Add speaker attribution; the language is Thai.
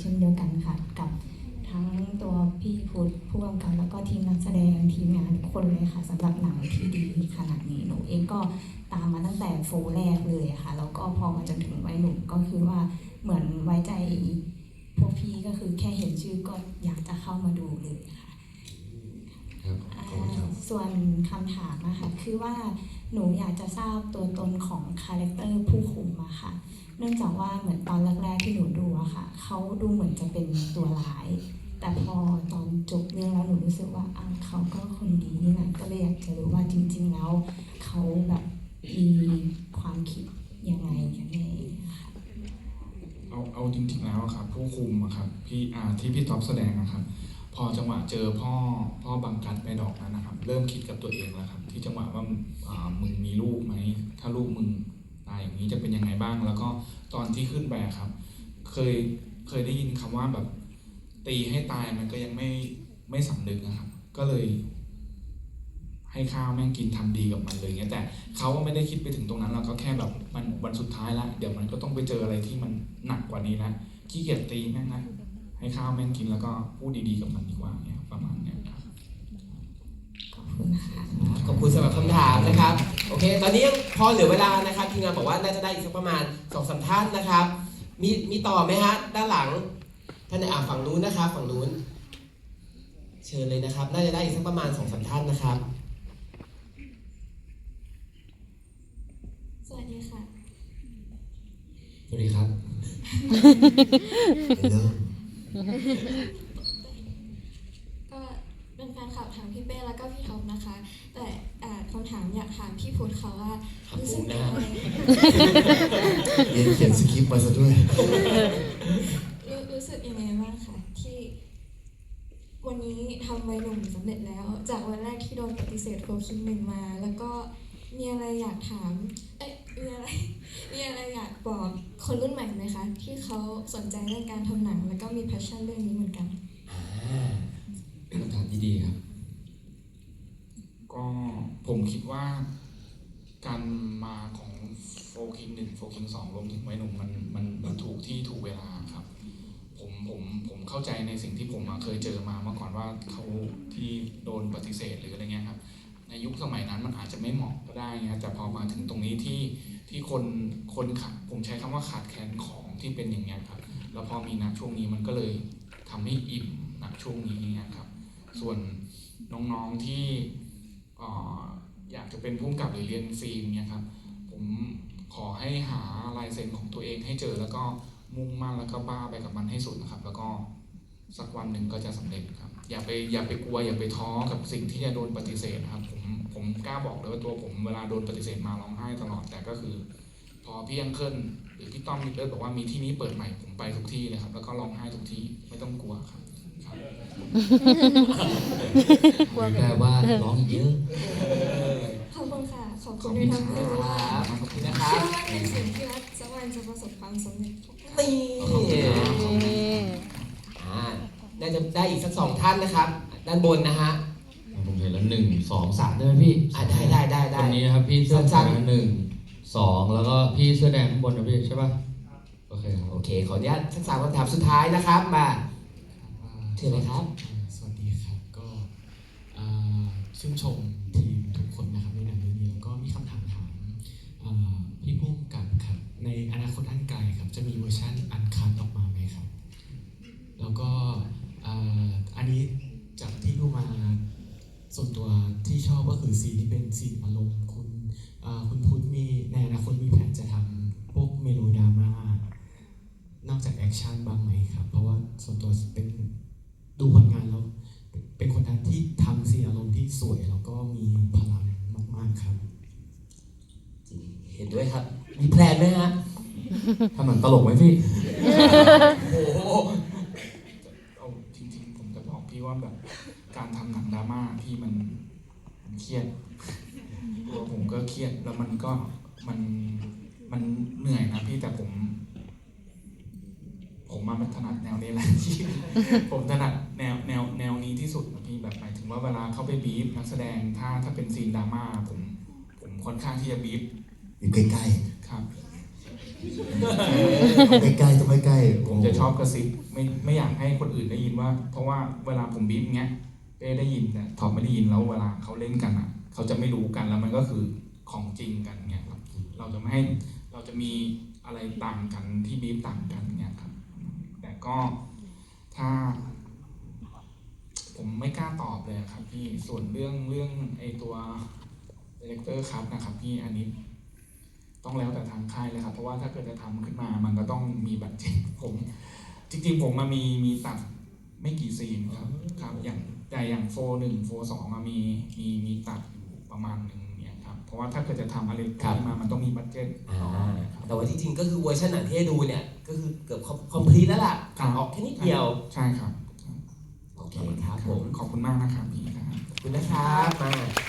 Speaker 1: เช่นเดียวกันค่ะกับทั้งตัวพี่พุทธผู้กำกับแล้วก็ทีมนักแสดงทีมงานทุกคนเลยค่ะสำหรับหนังที่ดีขนาดนี้หนูเองก็ตามมาตั้งแต่โฟร์แรกเลยค่ะแล้วก็พอมาจนถึงวัยหนุ่มก็คือว่าเหมือนไว้ใจพวกพี่ก็คือแค่เห็นชื่อก็อยากจะเข้ามาดูเลยค่ะ
Speaker 2: ครับขอบคุณครับ
Speaker 1: ส่วนคำถามนะคะคือว่า หนูอยากจะทราบตัวตนของคาแรคเตอร์ผู้คุมอะค่ะ เนื่องจากว่าเหมือนตอนแรกๆที่หนูดูอะค่ะ เขาดูเหมือนจะเป็นตัวร้าย แต่พอตอนจบเรื่องแล้วหนูรู้สึกว่าอ้าวเขาก็คนดีนี่นะก็เลยอยากจะรู้ว่าจริง ๆ แล้ว เขาแบบมีความคิดยังไงกันแน่ค่ะ
Speaker 3: เอาเอาจริงๆแล้วอะครับ ผู้คุมอะครับพี่อ่าที่พี่ท็อปแสดงนะครับ พอจังหวะเจอพ่อพ่อบังกัดแม่ดอกนั้นนะครับ เริ่มคิดกับตัวเองแล้วครับ ที่จังหวะว่าามึงมีลูกไหมถ้าลูกมึงตายอย่างนี้จะเป็นยังไงบ้าง แล้วก็ตอนที่ขึ้นไปครับ เคยเคยได้ยินคำว่าแบบ ตีให้ตายมันก็ยังไม่ไม่สำนึกนะครับ ก็เลย ให้ข้าวแม่งกินทำดีกับมันเลยเงี้ยแต่เขาก็ไม่ได้คิดไปถึงตรงนั้นเราก็แค่แบบมันวันสุดท้ายละเดี๋ยวมันก็ต้องไปเจออะไรที่มันหนักกว่านี้ละขี้เกียจตีแม่งนะ ให้ข้าวแม่งกินแล้วก็พูดดีๆกับมันดีกว่าเนี่ยประมาณเนี้ยครับ
Speaker 1: ขอบคุณค่ะ
Speaker 4: ขอบคุณสำหรับคำถามนะครับ โอเค ตอนนี้ยังพอเหลือเวลานะครับทีมงานบอกว่าน่าจะได้อีกสักประมาณสองสามท่านนะครับ มีมีต่อไหมฮะด้านหลังท่านในอ่าฝั่งนู้นนะครับฝั่งนู้น เชิญเลยนะครับ น่าจะได้อีกสักประมาณสองสามท่านนะครับ
Speaker 1: สวัสดีค่ะ
Speaker 2: สวัสดีครับ
Speaker 5: ก็เป็นแฟนคลับถามพี่เป้แล้วก็พี่ท็อปนะคะ แต่อ่าคำถามอยากถามพี่พุทธเขาว่า
Speaker 4: ถาม
Speaker 5: รู้
Speaker 4: ผ
Speaker 5: สึ
Speaker 4: ม
Speaker 5: ก
Speaker 4: นะ
Speaker 5: ยัง
Speaker 4: ฮะ
Speaker 5: ไง
Speaker 2: เรียนเขียนสคริปต์มาซะด้วย
Speaker 5: รู้รู้สึกยังไงบ้างคะที่ วันนี้ทำใบหนุ่มสำเร็จแล้ว จากวันแรกที่โดนปฏิเสธโฟคิงหนึ่งมา แล้วก็มีอะไรอยากถาม เอ๊ะมีอะไรมีอะไรอยากบอก คนรุ่นใหม่ไหมคะ ที่เขาสนใจเรื่องการทำหนัง แล้วก็มีแพชชั่นเรื่องนี้เหมือนกัน
Speaker 4: อ่า
Speaker 2: เป็นคำถามที่ดีครับ
Speaker 3: ก็ผมคิดว่า การมาของโฟคิงหนึ่งโฟคิงสองรวมถึงไว้หนุ่มมันมันมันถูกที่ถูกเวลาครับ ผมผมผมเข้าใจในสิ่งที่ผมอะเคยเจอมาเมื่อก่อนว่าเขาที่โดนปฏิเสธหรืออะไรเงี้ยครับ ในยุคสมัยนั้นมันอาจจะไม่เหมาะก็ได้นะแต่พอมาถึงตรงนี้ที่ ที่คนคนขาดผมใช้คำว่าขาดแคลนของที่เป็นอย่างเงี้ยครับ แล้วพอมีนักช่วงนี้มันก็เลยทำให้อิ่มนักช่วงนี้เนะครับ ส่วนน้องๆที่ออยากจะเป็นผู้กับหรือเรียนฟิล์มเนี่ยครับ ผมขอให้หาลายเซ็นของตัวเองให้เจอแล้วก็มุ่งมั่นแล้วก็บ้าไปกับมันให้สุดนะครับ แล้วก็สักวันหนึ่งก็จะสำเร็จครับ อย่าไปอย่าไปกลัวอย่าไปท้อกับสิ่งที่จะโดนปฏิเสธนะครับผ กล้าบอกเลยว่าตัวผมเวลาโดนปฏิเสธมาร้องไห้ตลอดแต่ก็คือ พอพี่ยังเคิลหรือพี่ต้อมมิเตอร์บอกว่ามีที่นี้เปิดใหม่ผมไปทุกที่เลยครับ แล้วก็ร้องไห้ทุกที่ไม่ต้องกลัวครับครับ
Speaker 2: คุยได้ว่าร้องเยอะ
Speaker 5: ขอบคุณค่ะ ขอบ
Speaker 3: ข
Speaker 5: คุ
Speaker 3: อบ
Speaker 5: ณ
Speaker 3: คุ
Speaker 5: ด้วย
Speaker 3: ณ
Speaker 5: ทั้ง
Speaker 3: ค
Speaker 5: คู่
Speaker 3: รับ
Speaker 4: ขอบคุณนะค
Speaker 5: เชื่
Speaker 4: รั
Speaker 5: อบว่าเป็นสิ่งที่รักสักวันจะประสบความสำเร็จ
Speaker 4: นี่อ่าน่าจะได้อีกสักสองท่านนะครับ ด้านบนนะฮะ
Speaker 2: ผมเห็นแล้วหนึ่งสองสามได้ไหมพี่
Speaker 4: อ่าได้ได้ได้ได้
Speaker 2: คนนี้นะครับพี่เสื้อ
Speaker 4: สั้
Speaker 2: ขานว
Speaker 4: ๆ
Speaker 2: หนึ่งสองแล้วก็พี่เสื้อแดงข้างบนนะพี่ใช่ป่ะโอเคครับ
Speaker 4: โอเค ขออนุญาตสักสามคำถามสุดท้ายนะครับมาเชิญเลยครับ
Speaker 6: สวัสดีครับก็อ่าชื่นชมทีมทุกคนนะครับในหนังเรื่องนี้แล้วก็มีคำถามถามอ่าพี่พุ่มกับครับในอนาคตอันไกลครับจะมีเวอร์ชันอันคัดออกมาไหมครับ แล้วก็อ่าอันนี้จากที่ดูมา ส่วนตัวที่ชอบก็คือซีนที่เป็นซีนอารมณ์คุณอ่าคุณพุทธมีในอนาคตมีแผนจะทำพวกเมโลดราม่านอกจากแอคชั่นบ้างไหมครับ เพราะว่าส่วนตัวเป็นดูผลงานแล้ว เป็นคนนั้นที่ทำซีนอารมณ์ที่สวยแล้วก็มีพลังมาก ๆ ครับ
Speaker 4: เห็นด้วยครับ มีแพลนไหมฮะ
Speaker 2: ทำหนังตลกไหมพี่
Speaker 4: โอ้โห
Speaker 3: เอาจริงๆ ผมจะบอกพี่ว่าแบบการทำ หนังดราม่าพี่มันมันเครียดตัวผมก็เครียดแล้วมันก็มันมันเหนื่อยนะพี่แต่ผม ผมมาถนัดแนวนี้แหละที่ ผมถนัดแนวแนวแนวนี้ที่สุดนะพี่แบบหมายถึงว่าเวลาเข้าไปบีฟนักแสดงถ้าถ้าเป็นซีนดราม่าผมผมค่อนข้างที่จะบีฟ
Speaker 2: อยู่ใกล้
Speaker 3: ครับ
Speaker 7: ใกล้ๆจะไม่ใกล้
Speaker 3: ผมจะชอบกระซิบไม่ไม่อยากให้คนอื่นได้ยินว่า เพราะว่าเวลาผมบีบเงี้ย เป้ได้ยินแต่ทอปไม่ได้ยินแล้วเวลาเขาเล่นกันอะเขาจะไม่รู้กันแล้วมันก็คือของจริงกันเงี้ยครับ เราจะไม่ให้เราจะมีอะไรต่างกันที่บีบต่างกันเงี้ยครับ แต่ก็ถ้า ผมไม่กล้าตอบเลยครับพี่ส่วนเรื่องเรื่องไอตัวดีเลกเตอร์ครับนะครับพี่อันนี้ต้องแล้วแต่ทางค่ายเลยครับ เพราะว่าถ้าเกิดจะทำขึ้นมา มันก็ต้องมีบัตรเจ็ตผม จริงๆ ผมมามีมีตัด ไม่กี่ซีนครับครับอย่างแต่อย่างโฟหนึ่งโฟสองมีมีมีตัดอยู่ประมาณหนึ่งเนี่ยครับเพราะว่าถ้าเกิดจะทำอะไร
Speaker 4: ครับ
Speaker 3: ขึ้นมามันต้องมีบัตเจ็ต
Speaker 4: อ่า
Speaker 3: ต่อเนี่ยครับ
Speaker 4: แต่ว่าที่จริงก็คือเวอร์ชันหนังที่ให้ดูเนี่ย ก็คือเกือบคอมพลีทแล้วล่ะ
Speaker 3: ครับ
Speaker 4: ออกแค่นิดเดียว
Speaker 3: ใช่ครับ
Speaker 4: โอเคครับผม
Speaker 3: ขอบคุณมากนะครับพี่ครับ
Speaker 4: ขอบคุณนะครับมา